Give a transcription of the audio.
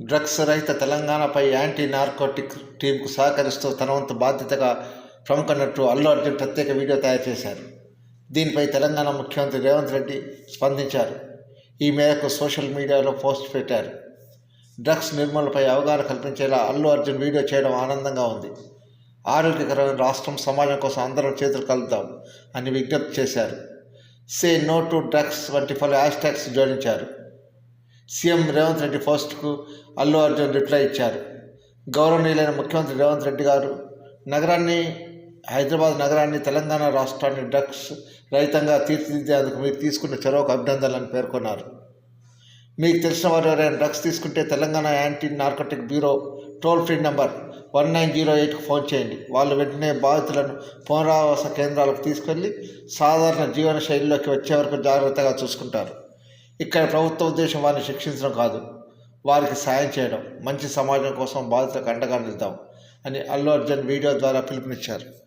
Drugs రహిత తెలంగాణపై anti narcotic టీంకు సహకరిస్తూ తన వంతు బాధ్యతగా ప్రముఖ నటుడు అల్లు అర్జున్ ప్రత్యేక వీడియో తయారు చేశారు. దీనిపై తెలంగాణ ముఖ్యమంత్రి రేవంత్ రెడ్డి స్పందించారు. ఈ మేరకు సోషల్ మీడియాలో పోస్ట్ పెట్టారు. డ్రగ్స్ నిర్మూలనపై అవగాహన కల్పించేలా అల్లు అర్జున్ వీడియో చేయడం ఆనందంగా ఉంది. ఆరోగ్యకరమైన రాష్ట్రం సమాజం కోసం అందరం చేతులు కలుద్దాం అని విజ్ఞప్తి చేశారు. సే నో టు డ్రగ్స్ వంటి పలు హ్యాష్ ట్యాగ్స్ జోడించారు. సీఎం రేవంత్ రెడ్డి పోస్ట్కు అల్లు అర్జున్ రిప్లై ఇచ్చారు. గౌరవనీయులైన ముఖ్యమంత్రి రేవంత్ రెడ్డి గారు నగరాన్ని హైదరాబాద్ నగరాన్ని తెలంగాణ రాష్ట్రాన్ని డ్రగ్స్ రహితంగా తీర్చిదిద్దేందుకు మీరు తీసుకున్న చొరవకు అభినందనలను పేర్కొన్నారు. మీకు తెలిసిన వారు ఎవరైనా డ్రగ్స్ తీసుకుంటే Telangana anti narcotic bureau toll free number one nine zero ఎయిట్కి ఫోన్ చేయండి. వాళ్ళు వెంటనే బాధితులను పునరావాస కేంద్రాలకు తీసుకెళ్ళి సాధారణ జీవన శైలిలోకి వచ్చే వరకు జాగ్రత్తగా చూసుకుంటారు. ఇక్కడ ప్రభుత్వ ఉద్దేశం వారిని శిక్షించడం కాదు. వారికి సాయం చేయడం. మంచి సమాజం కోసం బాధితులకు అండగా నిలుద్దాం అని అల్లు అర్జున్ వీడియో ద్వారా పిలుపునిచ్చారు.